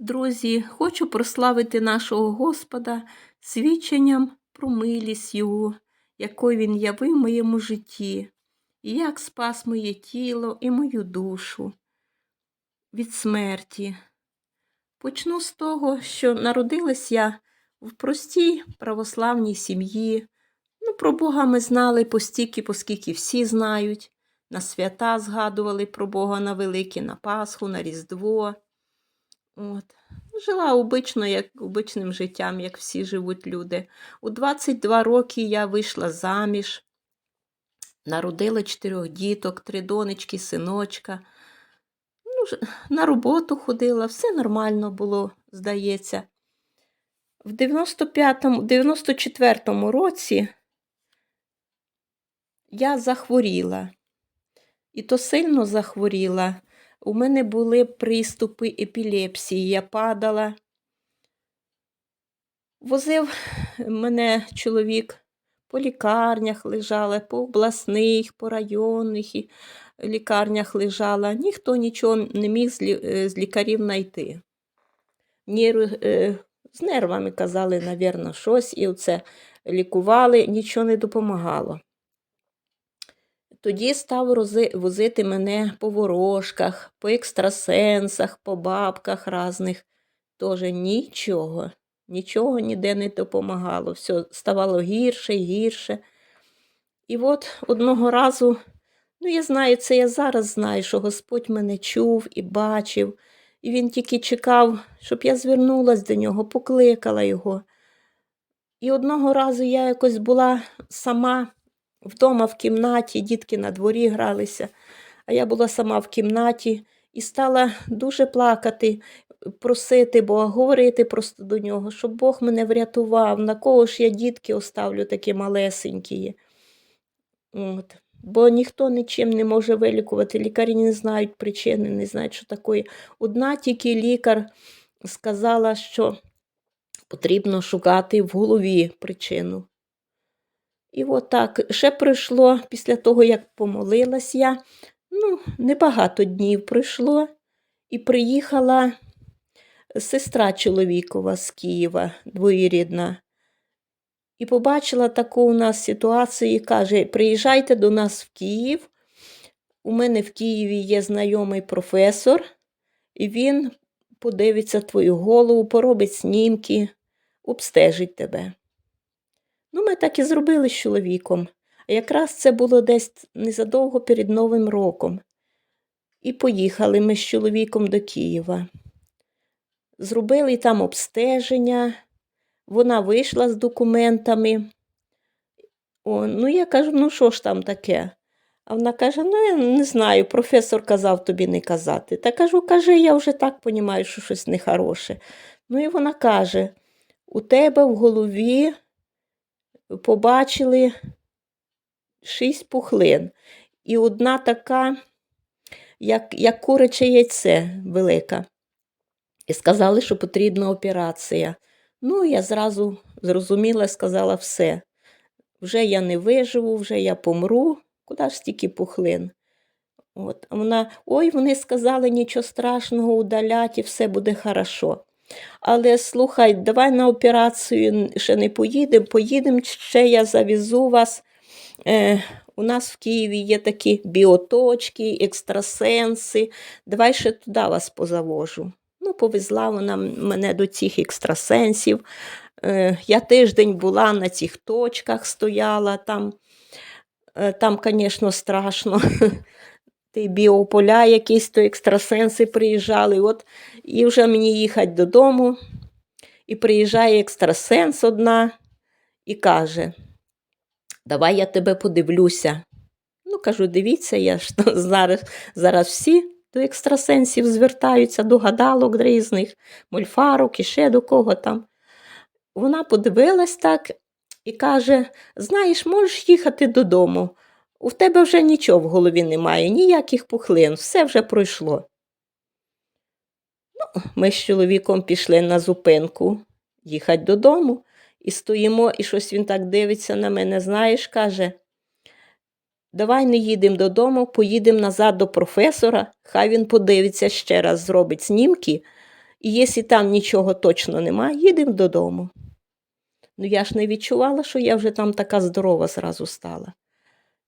Друзі, хочу прославити нашого Господа свідченням про милість Його, якою Він явив моєму житті, і як спас моє тіло і мою душу від смерті. Почну з того, що народилась я в простій православній сім'ї. Ну, про Бога ми знали постільки, поскільки всі знають. На свята згадували про Бога на Велике, на Пасху, на Різдво. От. Жила обично, як обичним життям, як всі живуть люди. У 22 роки я вийшла заміж, народила чотирьох діток, три донечки, синочка. Ну, на роботу ходила, все нормально було, здається. В 95-му, 94-му році я захворіла. І то сильно захворіла. У мене були приступи епілепсії, я падала. Возив мене чоловік по лікарнях лежала, по обласних, по районних лікарнях лежала. Ніхто нічого не міг з, е, лікарів знайти. Е, з нервами казали, навірно, щось, і оце лікували, нічого не допомагало. Тоді став возити мене по ворожках, по екстрасенсах, по бабках різних. Тоже нічого, нічого ніде не допомагало. Все ставало гірше і гірше. І от одного разу, ну я знаю, це я зараз знаю, що Господь мене чув і бачив, і він тільки чекав, щоб я звернулась до нього, покликала його. І одного разу я якось була сама вдома в кімнаті, дітки на дворі гралися, а я була сама в кімнаті і стала дуже плакати, просити Бога, говорити просто до нього, щоб Бог мене врятував, на кого ж я дітки оставлю такі малесенькі. От. Бо ніхто нічим не може вилікувати. Лікарі не знають причини, не знають, що таке. Одна тільки лікар сказала, що потрібно шукати в голові причину. І от так, ще пройшло після того, як помолилась я, ну, небагато днів пройшло, і приїхала сестра чоловікова з Києва, двоюрідна. І побачила таку у нас ситуацію і каже: приїжджайте до нас в Київ. У мене в Києві є знайомий професор, і він подивиться твою голову, поробить снімки, обстежить тебе. Ну, ми так і зробили з чоловіком. А якраз це було десь незадовго перед Новим роком. І поїхали ми з чоловіком до Києва. Зробили там обстеження. Вона вийшла з документами. О, ну, я кажу, ну що ж там таке? А вона каже: ну, я не знаю, професор казав тобі не казати. Та кажу, кажи, я вже так розумію, що щось нехороше. Ну і вона каже: у тебе в голові побачили шість пухлин. І одна така, як, як куряче яйце велика. І сказали, що потрібна операція. Ну, я зразу зрозуміла, сказала все. Вже я не виживу, вже я помру. Куди ж стільки пухлин? От. Вона, ой, вони сказали, нічого страшного, удалять і все буде хорошо. Але слухай, давай на операцію ще не поїдемо, поїдемо ще я завезу вас. Е, у нас в Києві є такі біоточки, екстрасенси. Давай ще туди вас позавожу. Ну, повезла вона мене до цих екстрасенсів. Е, я тиждень була на цих точках, стояла там. Е, Там, звісно, страшно. Ті біополя якісь, то екстрасенси приїжджали. От, і вже мені їхати додому. І приїжджає екстрасенс одна і каже: Давай я тебе подивлюся. Ну, кажу, дивіться, я ж зараз, зараз всі до екстрасенсів звертаються, до гадалок різних, мольфарок і ще до кого там. Вона подивилась так і каже: Знаєш, можеш їхати додому. У тебе вже нічого в голові немає, ніяких пухлин, все вже пройшло. Ну, ми з чоловіком пішли на зупинку їхати додому. І стоїмо, і щось він так дивиться на мене, знаєш, каже. Давай не їдемо додому, поїдемо назад до професора, хай він подивиться ще раз, зробить снімки І якщо там нічого точно немає, їдемо додому. Ну, я ж не відчувала, що я вже там така здорова зразу стала.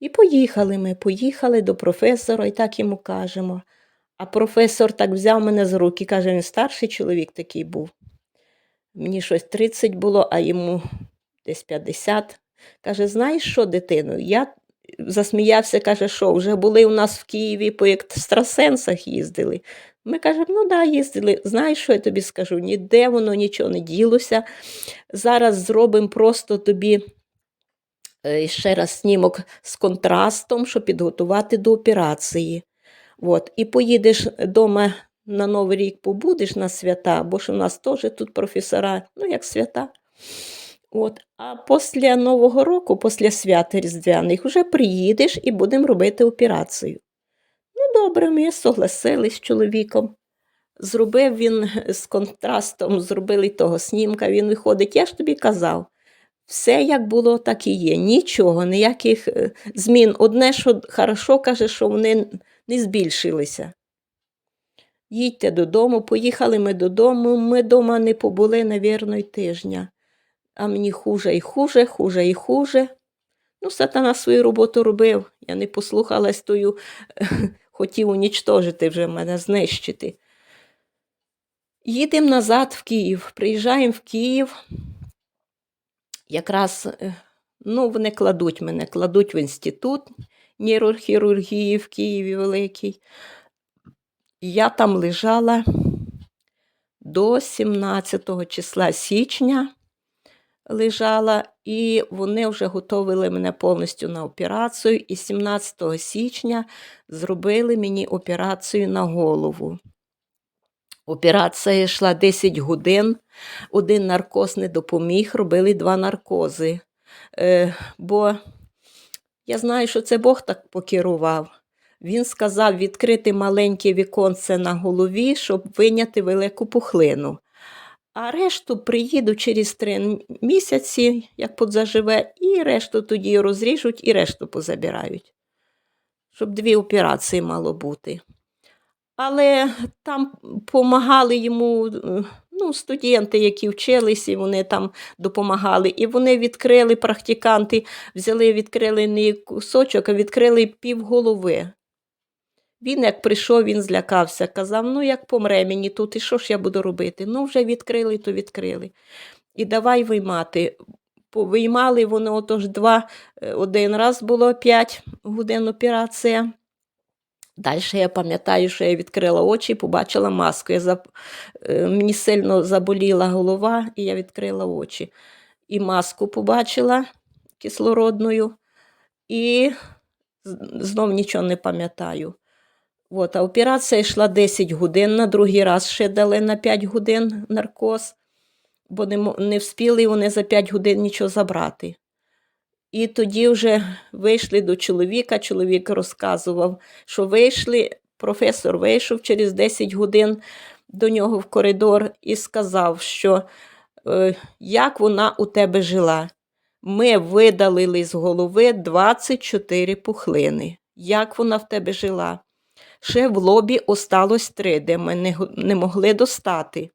І поїхали ми, поїхали до професора, і так йому кажемо. А професор так взяв мене з руки, каже, він старший чоловік такий був. Мені щось 30 було, а йому десь 50. Каже, знаєш що, дитино? Я засміявся, каже, що вже були у нас в Києві по екстрасенсах їздили. Ми кажемо, ну да, їздили. Знаєш, що я тобі скажу? Ніде воно нічого не ділося. Зараз зробимо просто тобі е, ще раз снімок з контрастом, щоб підготувати до операції. От. І поїдеш вдома на Новий рік, побудеш на свята, бо ж у нас теж тут професора, ну як свята. От. А після Нового року, після свят Різдвяних, вже приїдеш і будемо робити операцію. Ну, добре, ми согласились з чоловіком. Зробив він з контрастом, зробили того снімка, він виходить. Я ж тобі казав, все як було, так і є. Нічого, ніяких е, змін. Одне, що хорошо каже, що вони не збільшилися. Їдьте додому, поїхали ми додому. Ми вдома не побули, навірно, й тижня. А мені хуже і хуже, хуже і хуже. Ну, сатана свою роботу робив. Я не послухалась тою, хотів унічтожити вже мене, знищити. Їдемо назад в Київ, приїжджаємо в Київ. Якраз е, ну, вони кладуть мене, кладуть в інститут нейрохірургії в Києві Великий. Я там лежала до 17 числа січня лежала, і вони вже готували мене повністю на операцію. І 17 січня зробили мені операцію на голову. Операція йшла 10 годин, один наркоз не допоміг, робили два наркози. Е, бо я знаю, що це Бог так покерував. Він сказав відкрити маленьке віконце на голові, щоб виняти велику пухлину. А решту приїду через три місяці, як подзаживе, і решту тоді розріжуть і решту позабирають. Щоб дві операції мало бути. Але там допомагали йому ну, студенти, які вчилися, вони там допомагали. І вони відкрили практиканти, взяли, відкрили не кусочок, а відкрили півголови. Він, як прийшов, він злякався, казав: ну, як помре мені тут, і що ж я буду робити? Ну, вже відкрили, то відкрили. І давай виймати. Виймали воно отож два, е, один раз було п'ять годин операція. Далі я пам'ятаю, що я відкрила очі і побачила маску. Я зап... Е, мені сильно заболіла голова, і я відкрила очі. І маску побачила кислородною, і знов нічого не пам'ятаю. От, а операція йшла 10 годин, на другий раз ще дали на 5 годин наркоз, бо не не встигли вони за 5 годин нічого забрати. І тоді вже вийшли до чоловіка. Чоловік розказував, що вийшли, професор вийшов через 10 годин до нього в коридор і сказав, що е, як вона у тебе жила. Ми видалили з голови 24 пухлини. Як вона в тебе жила? Ще в лобі осталось три, де ми не, не могли достати.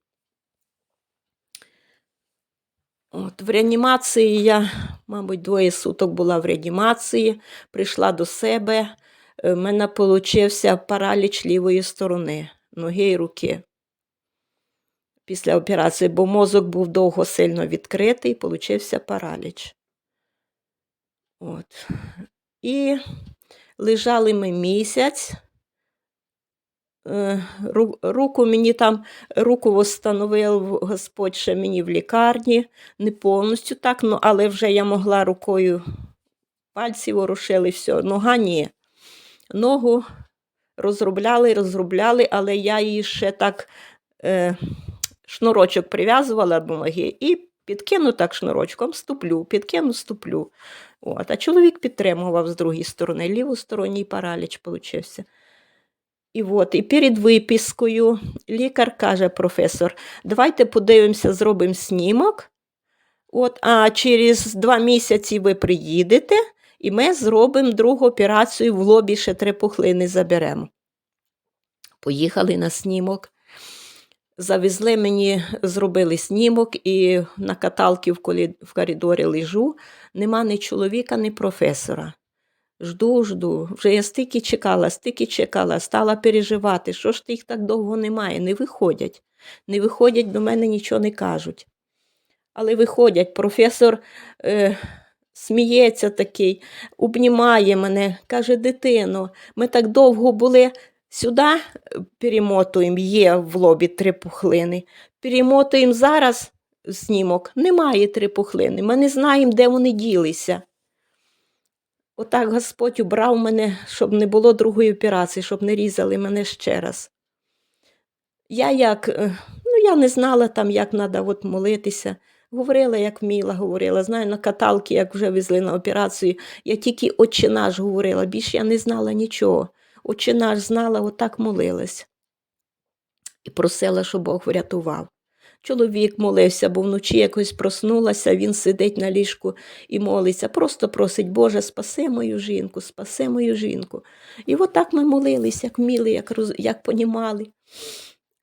От, В реанімації я, мабуть, двоє суток була в реанімації, прийшла до себе. Е, мене получився параліч лівої сторони, ноги і руки. Після операції, бо мозок був довго сильно відкритий, получився параліч. От. І лежали ми місяць. Е, руку мені там руку встановив Господь ще мені в лікарні, не повністю так, ну, але вже я могла рукою пальці ворушили, все, нога ні. Ногу розробляли, розробляли, але я її ще так е, шнурочок прив'язувала до ноги і підкину так шнурочком, ступлю, підкину, ступлю. От, А чоловік підтримував з другої сторони, лівосторонній параліч получився. І от, і перед випискою лікар каже, професор, давайте подивимося, зробимо снімок. От, А через два місяці ви приїдете, і ми зробимо другу операцію в лобі ще три пухлини заберемо. Поїхали на снімок. Завезли мені, зробили снімок, і на каталці в коридорі лежу. Нема ні чоловіка, ні професора. Жду, жду. Вже я стільки чекала, стільки чекала, стала переживати, що ж їх так довго немає, не виходять. Не виходять, до мене нічого не кажуть. Але виходять, професор е, сміється такий, обнімає мене, каже, дитино, ми так довго були сюди перемотуємо, є в лобі три пухлини. Перемотуємо зараз знімок, немає три пухлини. Ми не знаємо, де вони ділися. Отак Господь убрав мене, щоб не було другої операції, щоб не різали мене ще раз. Я як, е, ну я не знала там, як треба молитися. Говорила, як вміла, говорила. Знаю, на каталки, як вже везли на операцію, я тільки «Отче наш» говорила, більше я не знала нічого. «Отче наш» знала, отак молилась. І просила, щоб Бог врятував. Чоловік молився, бо вночі якось проснулася, він сидить на ліжку і молиться, просто просить, Боже, спаси мою жінку, спаси мою жінку. І отак ми молились, як вміли, як, роз... як понімали.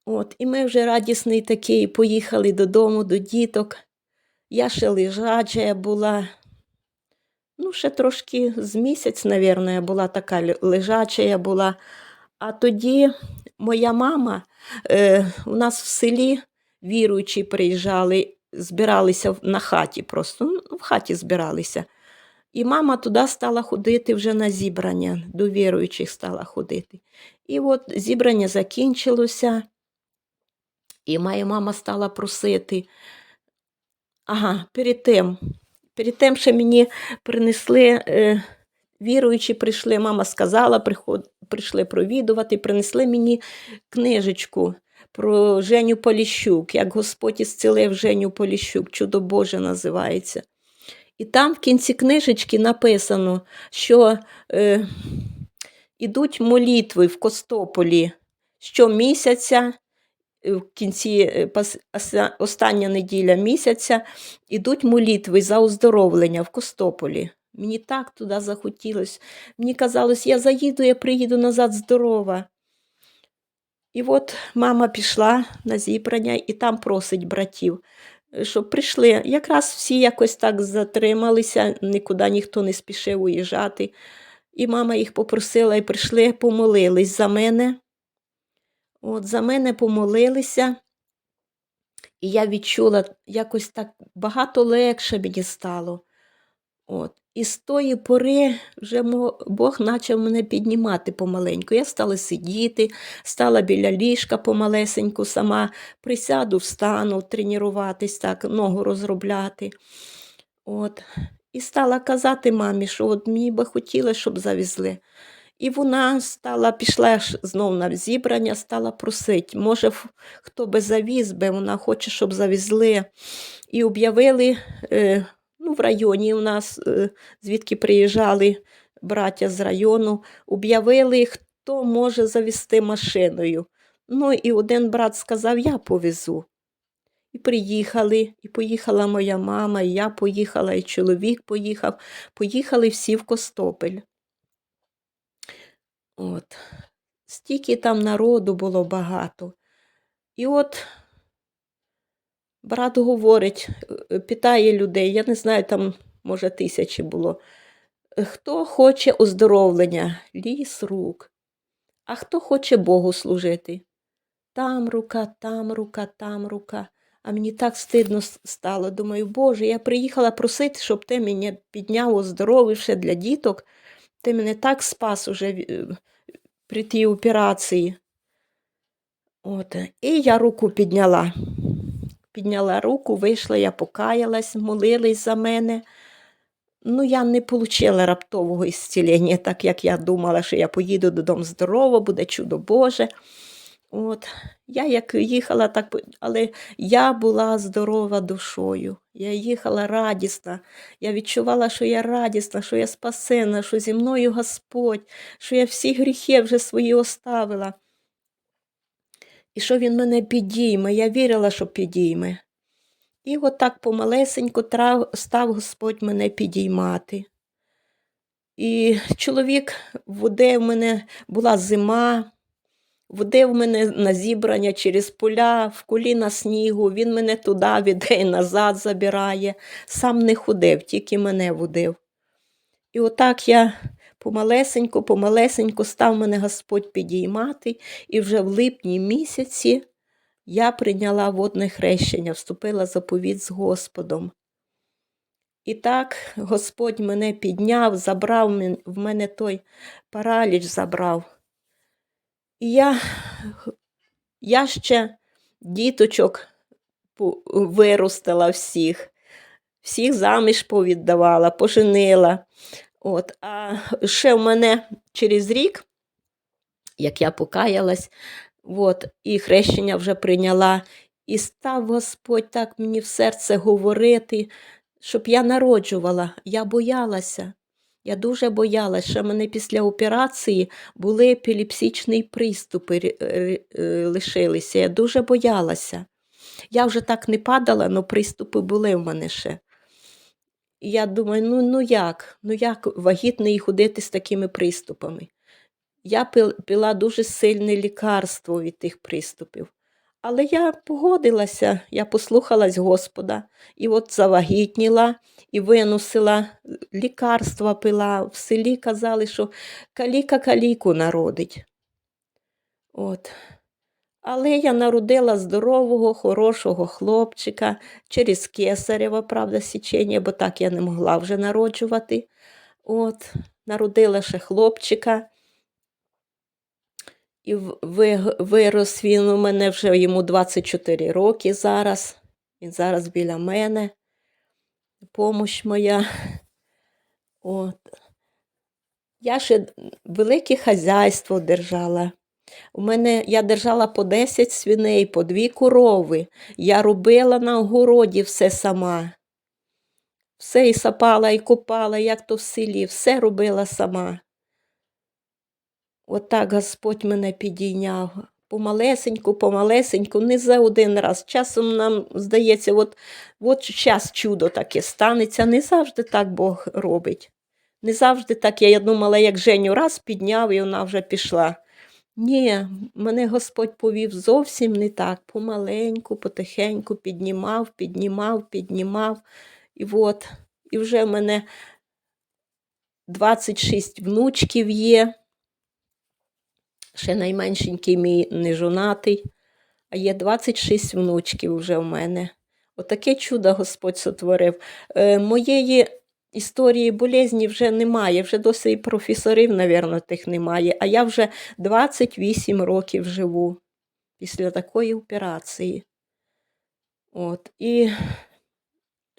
От, і ми вже радісний такий, поїхали додому, до діток. Я ще лежача була. Ну, ще трошки з місяць, мабуть, я була така лежача я була. А тоді моя мама, е, у нас в селі віруючі приїжджали, збиралися на хаті просто, ну, в хаті збиралися. І мама туди стала ходити вже на зібрання, до віруючих стала ходити. І от зібрання закінчилося, і моя мама стала просити. Ага, перед тим, перед тим ще мені принесли, е, віруючі прийшли, мама сказала, приход, прийшли провідувати, принесли мені книжечку про Женю Поліщук, як Господь ісцелив Женю Поліщук, чудо Боже називається. І там в кінці книжечки написано, що е, ідуть молитви в Костополі щомісяця, е, в кінці е, остання неділя місяця ідуть молитви за оздоровлення в Костополі. Мені так туди захотілося. Мені казалось, я заїду, я приїду назад здорова. І от мама пішла на зібрання і там просить братів, щоб прийшли. Якраз всі якось так затрималися, нікуди ніхто не спішив уїжджати. І мама їх попросила і прийшли, помолились за мене. От за мене помолилися, і я відчула якось так багато легше мені стало. От. І з тої пори вже Бог почав мене піднімати помаленьку. Я стала сидіти, стала біля ліжка помалесеньку, сама присяду, встану, тренуватись, так, ногу розробляти. От. І стала казати мамі, що от мені би хотілося, щоб завезли. І вона стала, пішла знов на зібрання, стала просити, може, хто би завіз би, вона хоче, щоб завезли. І об'явили е, ну, в районі у нас, е, звідки приїжджали браття з району, об'явили, хто може завести машиною. Ну, і один брат сказав, я повезу. І приїхали, і поїхала моя мама, і я поїхала, і чоловік поїхав. Поїхали всі в Костопель. От. Стільки там народу було багато. І от брат говорить, питає людей, я не знаю, там, може, тисячі було. «Е, Хто хоче оздоровлення? Ліс рук. А хто хоче Богу служити? Там рука, там рука, там рука. А мені так стидно стало. Думаю, Боже, я приїхала просити, щоб ти мене підняв, оздоровивши для діток. Ти мене так спас уже е, при тій операції. От. І я руку підняла. Підняла руку, вийшла, я покаялась, молились за мене. Ну, я не отримала раптового ісцілення, так як я думала, що я поїду додому здорово, буде чудо Боже. От. Я як їхала, так, але я була здорова душою. Я їхала радісна. Я відчувала, що я радісна, що я спасена, що зі мною Господь, що я всі гріхи вже свої оставила. І що Він мене підійме. Я вірила, що підійме. І отак помалесенько став Господь мене підіймати. І чоловік воде в мене була зима, водив мене на зібрання через поля, в коліна снігу, він мене туди віде і назад забирає. Сам не ходив, тільки мене водив. І отак я помалесенько, помалесенько став мене Господь підіймати, і вже в липні місяці я прийняла водне хрещення, вступила заповіт з Господом. І так Господь мене підняв, забрав в мене той параліч забрав. І я, я ще діточок виростила всіх, всіх заміж повіддавала, поженила. От. А ще в мене через рік, як я покаялась, от, і хрещення вже прийняла, і став Господь так мені в серце говорити, щоб я народжувала. Я боялася. Я дуже боялася, що мене після операції були епілепсичні приступи ри- ри- е, лишилися. Я дуже боялася. Я вже так не падала, але приступи були в мене ще. І я думаю, ну, ну як? Ну як вагітний ходити з такими приступами? Я пила дуже сильне лікарство від тих приступів. Але я погодилася, я послухалась Господа, і от завагітніла і виносила лікарства пила. В селі казали, що каліка каліку народить. От. Але я народила здорового, хорошого хлопчика через кесарева, правда, січення, бо так я не могла вже народжувати. От, народила ще хлопчика. І вирос він у мене вже йому 24 роки зараз. Він зараз біля мене. Помощ моя. От. Я ще велике хазяйство держала. У мене я держала по 10 свиней, по 2 корови. Я робила на огороді все сама. Все і сапала, і копала, як то в селі, все робила сама. Отак Господь мене підійняв. Помалесеньку, помалесеньку, не за один раз. Часом нам здається, от, от час чудо таке станеться. Не завжди так Бог робить. Не завжди так. Я думала, як Женю раз підняв, і вона вже пішла. Ні, мене Господь повів зовсім не так. Помаленьку, потихеньку піднімав, піднімав, піднімав. І от, і вже в мене 26 внучків є. Ще найменшенький мій не жонатий, а є 26 внучків вже в мене. Отаке чудо Господь сотворив. Е, моєї історії болезні вже немає, вже досить професорів, мабуть, тих немає. А я вже 28 років живу після такої операції. От. І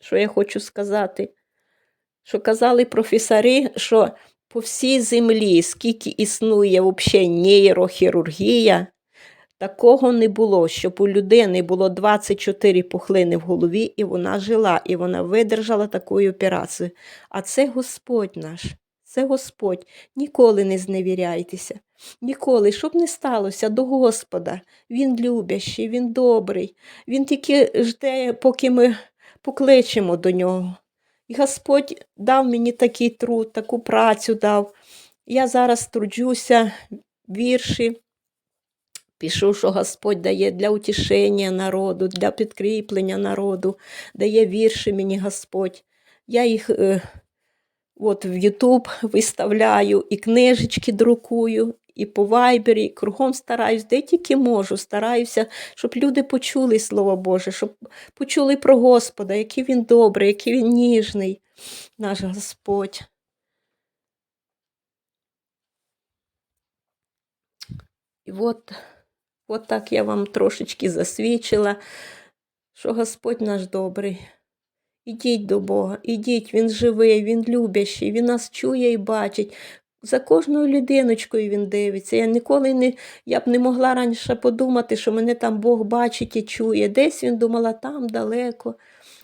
що я хочу сказати? Що казали професори, що по всій землі, скільки існує взагалі нейрохірургія, такого не було, щоб у людини було 24 пухлини в голові, і вона жила, і вона видержала таку операцію. А це Господь наш, це Господь. Ніколи не зневіряйтеся. Ніколи, щоб не сталося до Господа. Він любящий, він добрий. Він тільки жде, поки ми покличемо до нього. І Господь дав мені такий труд, таку працю дав. Я зараз труджуся, вірші. Пишу, що Господь дає для утішення народу, для підкріплення народу, дає вірші мені Господь. Я їх е, от в Ютуб виставляю, і книжечки друкую, і по вайбері, і кругом стараюсь, де тільки можу, стараюся, щоб люди почули Слово Боже, щоб почули про Господа, який Він добрий, який Він ніжний, наш Господь. І от, от так я вам трошечки засвідчила, що Господь наш добрий. Ідіть до Бога, ідіть, Він живий, Він любящий, Він нас чує і бачить. За кожною людиночкою він дивиться. Я ніколи не, я б не могла раніше подумати, що мене там Бог бачить і чує. Десь він думала там далеко.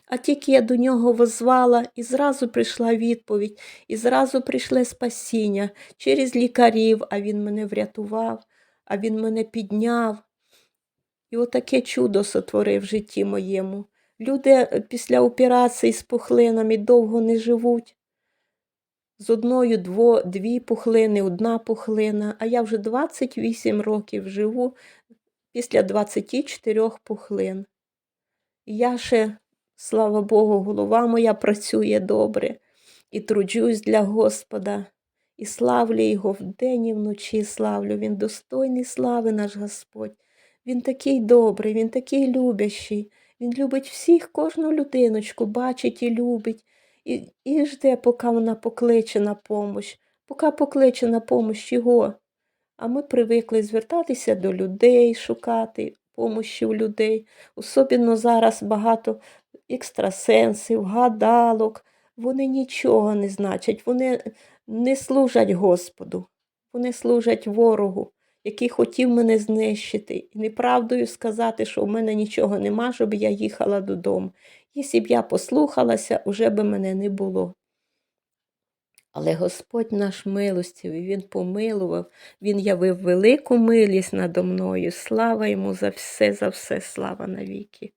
А тільки я до нього возвала, і зразу прийшла відповідь, і зразу прийшле спасіння через лікарів, а він мене врятував, а він мене підняв. І отаке чудо сотворив в житті моєму. Люди е, після операції з пухлинами довго не живуть. з одною дво, дві пухлини, одна пухлина, а я вже 28 років живу після 24 пухлин. Я ще, слава Богу, голова моя працює добре і труджусь для Господа, і славлю Його вдень і вночі славлю. Він достойний слави наш Господь. Він такий добрий, він такий любящий. Він любить всіх, кожну людиночку, бачить і любить, і, і жде, поки вона покличе на помощь, поки покличе на помощь його. А ми привикли звертатися до людей, шукати помощі у людей. Особливо зараз багато екстрасенсів, гадалок. Вони нічого не значать, вони не служать Господу, вони служать ворогу, який хотів мене знищити. І неправдою сказати, що в мене нічого нема, щоб я їхала додому. Якщо б я послухалася, уже би мене не було. Але Господь наш милостивий, Він помилував, Він явив велику милість надо мною. Слава йому за все, за все, слава навіки.